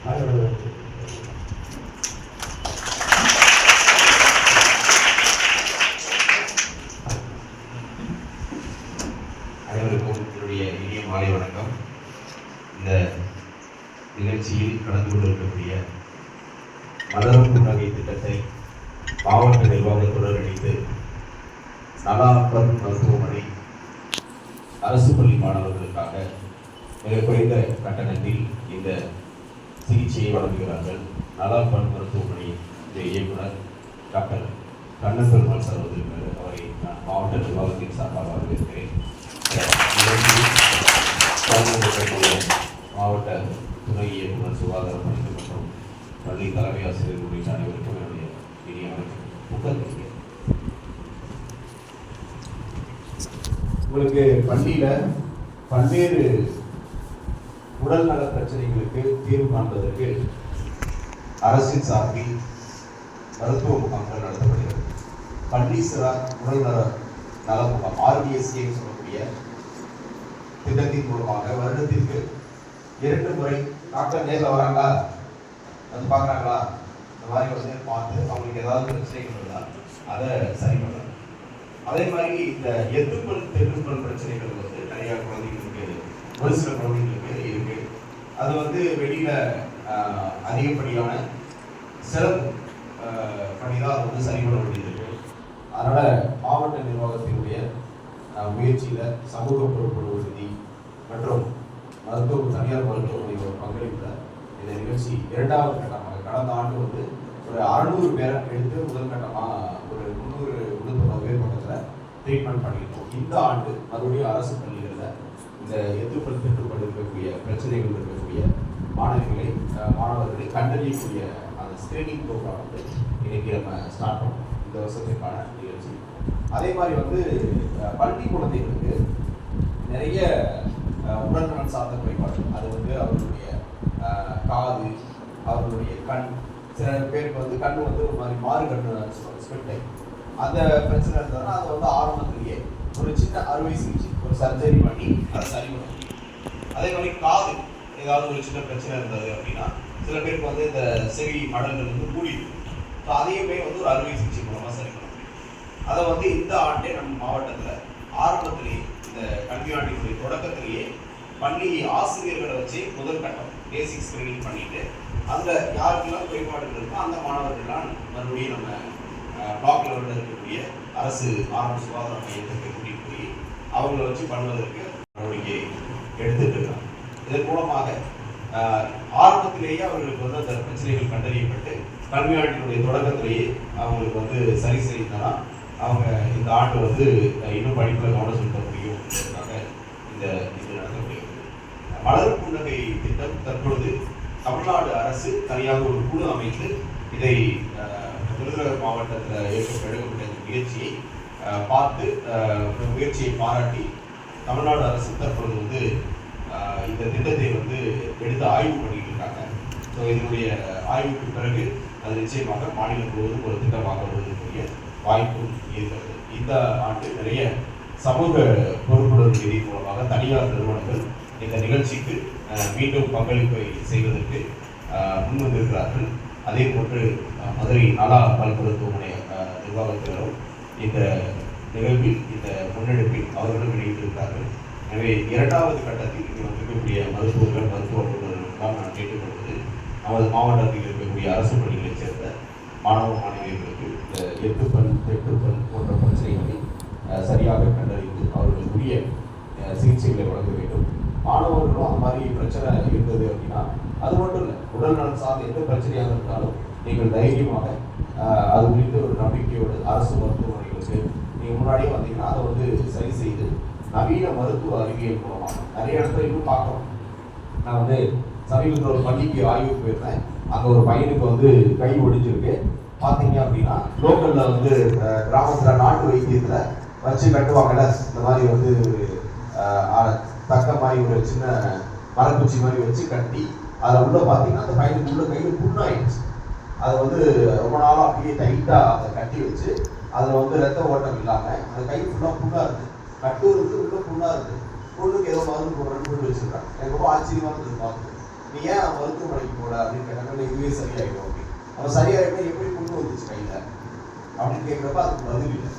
அனைவருக்கும் என்னுடைய இனிய மாலை வணக்கம் இந்த நிகழ்ச்சியில் கலந்து கொண்டிருக்கக்கூடிய மலரும் புன்னகை திட்டத்தை மாவட்ட நிர்வாகத்துடன் இணைத்து நலாப்பன் மருத்துவமனை அரசு பள்ளி மாணவர்களுக்காக மிக குறைந்த கட்டணத்தில் இந்த சிகிச்சையை வழங்குகிறார்கள். நலாப்பன் மருத்துவமனை இயக்குனர் டாக்டர் கண்ணன் பெருமாள் சார் வந்திருக்கிறார் அவரை நான் மாவட்ட நிர்வாகத்தின் சார்பாக வரவேற்கிறேன். மாவட்ட துணை இயக்குனர் சுகாதார பணிகள் மற்றும் பள்ளி தலைமை ஆசிரியர் உள்ளிட்ட அனைவருக்கும் என்னுடைய இனிய வணக்கம். உங்களுக்கு பள்ளியில் பல்வேறு உடல்நல பிரச்சனைகளுக்கு தீர்வு காண்பதற்கு அரசின் சார்பில் மருத்துவ முகாம்கள் நடத்தப்படுகிறது. பள்ளி உடல் உடல்நல நல முகாம் ஆர்டிஎஸ்ஏ சொல்லக்கூடிய திட்டத்தின் மூலமாக வருடத்திற்கு இரண்டு முறை டாக்டர் நேரில் வராங்களா? வந்து பார்க்குறாங்களா? இந்த மாதிரி வந்து பார்த்து அவங்களுக்கு ஏதாவது பிரச்சனைகள் இருந்தால் அதை சரி பண்ணலாம். அதே மாதிரி இந்த எதிர்ப்பு தெருப்பல் பிரச்சனைகள் வந்து நிறையா குழந்தைங்களுக்கு ஒரு சில குழந்தைங்களுக்கு இருக்கு அது வந்து வெளியில அதிகப்படியான சிறப்பு பண்ணி தான் அது வந்து சரி பண்ண வேண்டியது அதனால மாவட்ட நிர்வாகத்தினுடைய முயற்சியில் சமூக பொறுப்புணர்வு வசதி மற்றும் மருத்துவ தனியார் மருத்துவமனையோட பங்களிப்பில் இந்த நிகழ்ச்சி இரண்டாவது கட்டமாக கடந்த ஆண்டு வந்து ஒரு அறுநூறு பேரை எடுத்து முதல் கட்டமாக ஒரு முந்நூறு முந்நூற்றம்பது பேர் பக்கத்தில் ட்ரீட்மெண்ட் பண்ணியிருக்கோம். இந்த ஆண்டு மறுபடியும் அரசு பள்ளிகளில் இந்த எத்துப்பல் பெற்றுப்பல் இருக்கக்கூடிய பிரச்சனைகள் இருக்கக்கூடிய மாணவிகளை மாணவர்களை கண்டறியக்கூடிய அந்த ஸ்கிரீனிங் ப்ரோக்ராம் வந்து இன்னைக்கு நம்ம ஸ்டார்ட் பண்ணோம். இந்த வருஷத்துக்கான நிகழ்ச்சி. அதே மாதிரி வந்து பள்ளி குழந்தைகளுக்கு நிறைய உடல்நலன் உடல்நலம் சார்ந்த குறைபாடு அது வந்து அவர்களுடைய காது அவர்களுடைய கண் சில பேருக்கு வந்து கண் வந்து ஒரு மாதிரி மாறு கண்ணு ஸ்பெக்டை அந்த பிரச்சனை இருந்ததுன்னா அதை வந்து ஆரம்பத்திலேயே ஒரு சின்ன அறுவை சிகிச்சை ஒரு சர்ஜரி பண்ணி அதை சரி பண்ண முடியும் அதே மாதிரி காது ஏதாவது ஒரு சின்ன பிரச்சனை இருந்தது அப்படின்னா சில பேருக்கு வந்து இந்த செவி மடல்கள் வந்து மூடிடுது ஸோ அதையுமே வந்து ஒரு அறுவை சிகிச்சை மூலமாக சரி பண்ண முடியும். அதை வந்து இந்த ஆண்டே நம்ம மாவட்டத்தில் ஆரம்பத்திலேயே இந்த கல்வி ஆண்டினுடைய தொடக்கத்திலேயே பள்ளி ஆசிரியர்களை வச்சு முதல் கட்டம் பேசிக் ஸ்கிரீனிங் பண்ணிட்டு அந்த யாருக்கெல்லாம் குறைபாடுகள் இருக்கோ அந்த மாணவர்கள்லாம் மறுபடியும் நம்ம பிளாக் லெவலில் இருக்கக்கூடிய அரசு ஆரம்ப சுகாதார மையத்திற்கு கூட்டிகிட்டு அவங்கள வச்சு பண்ணுவதற்கு நடவடிக்கை எடுத்துட்டு இருக்காங்க இதன் மூலமாக ஆரம்பத்திலேயே அவர்களுக்கு வந்து அந்த பிரச்சனைகள் கண்டறியப்பட்டு கல்வி ஆண்டினுடைய தொடக்கத்திலேயே அவங்களுக்கு வந்து சரி செய்தால் அவங்க இந்த ஆண்டு வந்து இன்னும் படிப்பில் கவனம் செலுத்த முடியும் இந்த இது நடத்தப்படுகிறது. மலர் புன்னகை திட்டம் தற்பொழுது தமிழ்நாடு அரசு தனியாக ஒரு குழு அமைத்து இதை விருதுநகர் மாவட்டத்தில் ஏற்ப எடுக்கப்பட்ட முயற்சியை பார்த்து முயற்சியை பாராட்டி தமிழ்நாடு அரசு தற்போது வந்து இந்த திட்டத்தை வந்து எடுத்து ஆய்வு பண்ணிட்டு இருக்காங்க. ஸோ இதனுடைய ஆய்வுக்கு பிறகு அது நிச்சயமாக மாநிலம் முழுவதும் ஒரு திட்டமாக வருவதற்குரிய வாய்ப்பும் இருக்கிறது. இந்த ஆண்டு நிறைய சமூக பொறுப்புணர்வு நிதி மூலமாக தனியார் நிறுவனங்கள் இந்த நிகழ்ச்சிக்கு மீண்டும் பங்களிப்பை செய்வதற்கு முன்வந்திருக்கிறார்கள். அதே போன்று மதுரை நலா பல் மருத்துவமனை நிர்வாகத்தினரும் இந்த நிகழ்வில் இந்த முன்னெடுப்பில் அவர்களும் இணைந்திருக்கிறார்கள். எனவே இரண்டாவது கட்டத்தில் இங்கு வந்திருக்கக்கூடிய மருத்துவர்கள் மருத்துவ நிபுணர்களுக்காக நான் கேட்டுக்கொள்வது நமது மாவட்டத்தில் இருக்கக்கூடிய அரசு பள்ளிகளைச் சேர்ந்த மாணவ மாணவியர்களுக்கு இந்த எட்டு பல் எட்டு பல் போன்ற பிரச்சனைகளை சரியாக கண்டறிந்து அவர்களுக்குரிய சிகிச்சைகளை வழங்க வேண்டும். மாணவர்களும் அந்த மாதிரி பிரச்சனை இருந்தது அப்படின்னா அது மட்டும் இல்லை உடல் நலம் சார்ந்த எந்த பிரச்சனையாக இருந்தாலும் நீங்கள் தைரியமாக அது குறித்து ஒரு நம்பிக்கையோடு அரசு மருத்துவமனைகளுக்கு நீங்கள் முன்னாடியே வந்தீங்கன்னா அதை வந்து சரி செய்து நவீன மருத்துவ அறிவியல் மூலமாக நிறைய இடத்துல இன்னும் பார்க்குறோம் நான் வந்து சமீபத்தில் ஒரு பள்ளிக்கு ஆய்வுக்கு போயிருந்தேன். அங்கே ஒரு பையனுக்கு வந்து கை ஒடிஞ்சிருக்கு. பார்த்தீங்க அப்படின்னா லோக்கலில் வந்து கிராமத்தில் நாட்டு வைத்தியத்தில் வச்சு கட்டுவாங்கல்ல இந்த மாதிரி வந்து தக்க மாதிரி ஒரு சின்ன மரக்குச்சி மாதிரி வச்சு கட்டி அதில் உள்ள பார்த்தீங்கன்னா அந்த பையனுக்கு உள்ள கையில் புண்ணாயிடுச்சு. அதை வந்து ரொம்ப நாளாக அப்படியே டைட்டாக அதை கட்டி வச்சு அதில் வந்து ரத்த ஓட்டம் இல்லாமல் அந்த கை ஃபுல்லாக புண்ணாக இருக்குது கட்டு உள்ள புண்ணாக இருக்குது பொண்ணுக்கு ஏதோ மருந்து போடுறேன்னு போட்டு வச்சிருக்காங்க. எனக்கு ரொம்ப ஆச்சரியமாக இருந்தது பார்த்து நீ ஏன் மருத்துவமனைக்கு போட அப்படின்னு கேட்டாங்க இதுவே சரியாயிடும் அப்படின்னு. அவன் சரியாயிட்டா எப்படி புண்ணு வந்துச்சு கையில்? அப்படின்னு கேட்குறப்ப அதுக்கு பதில் இல்லை.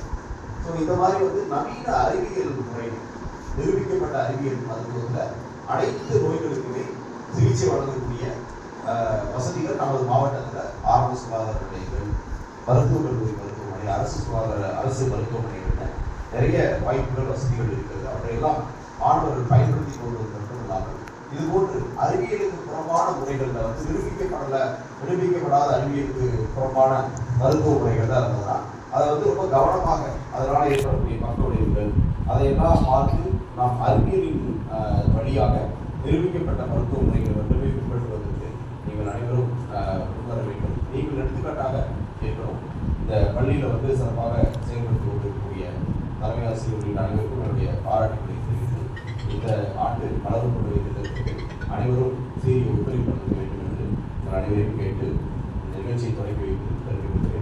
ஸோ இந்த மாதிரி வந்து நவீன அறிவியல் முறை நிரூபிக்கப்பட்ட அறிவியல் மருத்துவத்தில் அனைத்து நோய்களுக்குமே சிகிச்சை வழங்கக்கூடிய வசதிகள் நமது மாவட்டத்தில் ஆரம்ப சுகாதார நிலையங்கள் மருத்துவக் கல்லூரிகள் மருத்துவமனை அரசு சுகாதார அரசு மருத்துவமனைகளில் நிறைய வாய்ப்புகள் வசதிகள் இருக்கிறது. அவற்றையெல்லாம் மாணவர்கள் பயன்படுத்தி கொள்வது மட்டும் இல்லாமல் இது போன்று அறிவியலுக்கு புறம்பான முறைகளில் வந்து நிரூபிக்கப்படல நிரூபிக்கப்படாத அறிவியலுக்கு புறம்பான மருத்துவ முறைகள் தான் இருந்ததுன்னா அதை வந்து ரொம்ப கவனமாக அதனால் ஏற்படக்கூடிய பக்க விளைவுகள் அதையெல்லாம் பார்த்து நாம் அறிவியலின் வழியாக நிரூபிக்கப்பட்ட மருத்துவ முறைகள் மட்டுமே பின்பற்றுவதற்கு நீங்கள் அனைவரும் ஆஹ், முன்வர வேண்டும் நீங்கள் எடுத்துக்காட்டாக இருக்கணும் இந்த பள்ளியில் வந்து சிறப்பாக செயல்பட்டு கொண்டிருக்கக்கூடிய தலைமை ஆசிரியர் அனைவருக்கும் என்னுடைய பாராட்டுகளை தெரிவித்து இந்த ஆண்டு மலரும் கொண்டு திட்டத்திற்கு அனைவரும் சீரிய ஒத்துழைப்பு வழங்க வேண்டும் என்று உங்கள் அனைவரையும் கேட்டு இந்த நிகழ்ச்சியை தொடங்கி வைத்து தெரிவிக்கிறேன்